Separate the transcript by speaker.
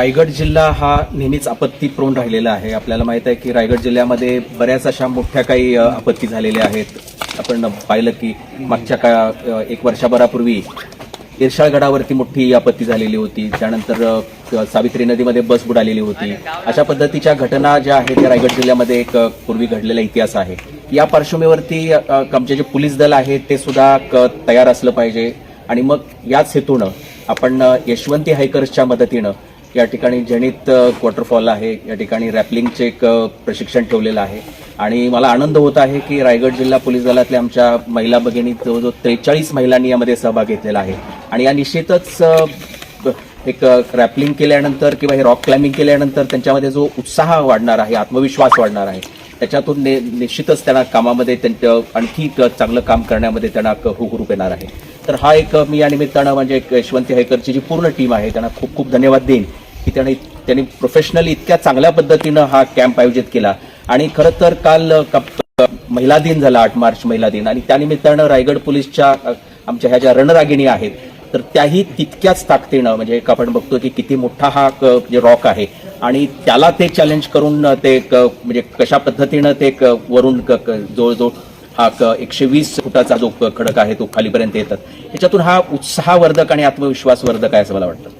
Speaker 1: रायगड जिल्हा हा नेहमीच आपत्तीपरून राहिलेला आहे. आपल्याला माहीत आहे की रायगड जिल्ह्यामध्ये बऱ्याच अशा मोठ्या काही आपत्ती झालेल्या आहेत. आपण पाहिलं की मागच्या काळा एक वर्षभरापूर्वी इरशाळगडावरती मोठी आपत्ती झालेली होती. त्यानंतर सावित्री नदीमध्ये बस बुडालेली होती. अशा पद्धतीच्या घटना ज्या आहेत त्या रायगड जिल्ह्यामध्ये एक पूर्वी घडलेला इतिहास आहे. या पार्श्वभूमीवरती आमचे म्हणजे जे पोलीस दल आहे ते सुद्धा क- तयार असलं पाहिजे. आणि मग याच हेतूनं आपण यशवंती हायकर्सच्या मदतीनं या ठिकाणी जनित वॉटरफॉल आहे. या ठिकाणी रॅपलिंगचे एक प्रशिक्षण ठेवलेलं आहे. आणि मला आनंद होत आहे की रायगड जिल्हा पोलीस दलातल्या आमच्या महिला भगिनी जवळजवळ त्रेचाळीस महिलांनी यामध्ये सहभाग घेतलेला आहे. आणि या निश्चितच एक रॅपलिंग केल्यानंतर किंवा हे रॉक क्लाइम्बिंग केल्यानंतर त्यांच्यामध्ये जो उत्साह वाढणार आहे आत्मविश्वास वाढणार आहे त्याच्यातून ने निश्चितच त्यांना कामामध्ये त्यांचं आणखी चांगलं काम करण्यामध्ये त्यांना क- येणार आहे. तर हा एक मी या निमित्तानं म्हणजे एक यशवंती हैकरची जी पूर्ण टीम आहे त्यांना खूप खूप धन्यवाद देईन. की त्यांनी त्यांनी प्रोफेशनली इतक्या चांगल्या पद्धतीनं हा कॅम्प आयोजित केला. आणि खरं तर काल महिला दिन झाला आठ मार्च महिला दिन. आणि त्यानिमित्तानं रायगड पोलीसच्या आमच्या ह्या ज्या रणरागिणी आहेत तर त्याही तितक्याच ताकदीनं म्हणजे एक आपण बघतो की किती मोठा हा क- म्हणजे रॉक आहे. आणि त्याला ते चॅलेंज करून ते म्हणजे कशा पद्धतीनं ते वरून क- क- जवळजवळ हा क- एकशे वीस फुटाचा जो क- खडक आहे तो खालीपर्यंत येतात. याच्यातून हा उत्साहवर्धक आणि आत्मविश्वासवर्धक आहे असं मला वाटतं.